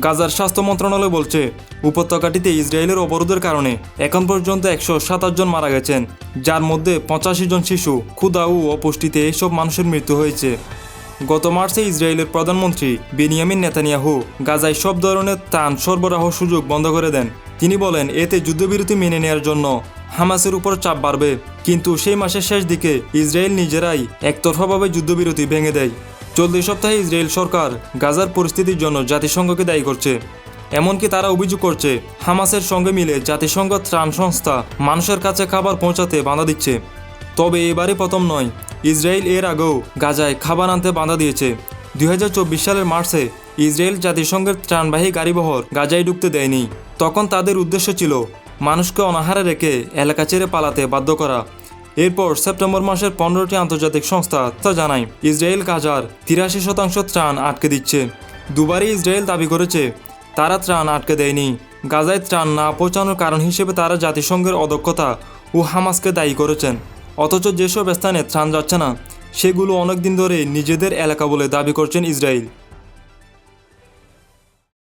গাজার স্বাস্থ্য মন্ত্রণালয় বলছে, উপত্যকাটিতে ইসরায়েলের অবরোধের কারণে এখন পর্যন্ত একশো সাতাশ জন মারা গেছেন, যার মধ্যে পঁচাশি জন শিশু, ক্ষুধা ও অপুষ্টিতে এইসব মানুষের মৃত্যু হয়েছে। গত মার্চে ইসরায়েলের প্রধানমন্ত্রী বেনিয়ামিন নেতানিয়াহু গাজায় সব ধরনের ত্রাণ সরবরাহ সুযোগ বন্ধ করে দেন। তিনি বলেন, এতে যুদ্ধবিরতি মেনে নেওয়ার জন্য হামাসের উপর চাপ বাড়বে, কিন্তু সেই মাসের শেষ দিকে ইসরায়েল নিজেরাই একতরফাভাবে যুদ্ধবিরতি ভেঙে দেয়। চলতি সপ্তাহে ইসরায়েল সরকার গাজার পরিস্থিতির জন্য জাতিসংঘকে দায়ী করছে। এমনকি তারা অভিযোগ করছে, হামাসের সঙ্গে মিলে জাতিসংঘ ত্রাণ সংস্থা মানুষের কাছে খাবার পৌঁছাতে বাধা দিচ্ছে। তবে এবারে প্রথম নয়, ইসরায়েল এর আগেও গাজায় খাবার আনতে বাধা দিয়েছে। দুই হাজার চব্বিশ সালের মার্চে ইসরায়েল জাতিসংঘের ত্রাণবাহী গাড়িবহর গাজায় ঢুকতে দেয়নি। তখন তাদের উদ্দেশ্য ছিল, মানুষকে অনাহারে রেখে এলাকা ছেড়ে পালাতে বাধ্য করা। এরপর সেপ্টেম্বর মাসের পনেরোটি আন্তর্জাতিক সংস্থা তা জানায়। ইসরায়েল গাজার তিরাশি শতাংশ ত্রাণ আটকে দিচ্ছে। দুবারই ইসরায়েল দাবি করেছে, তারা ত্রাণ আটকে দেয়নি। গাজায় ত্রাণ না পৌঁছানোর কারণ হিসেবে তারা জাতিসংঘের অদক্ষতা ও হামাসকে দায়ী করেছেন। অথচ যেসব স্থানে ত্রাণ যাচ্ছে না, সেগুলো অনেক দিন ধরে নিজেদের এলাকা বলে দাবি করছেন ইসরায়েল।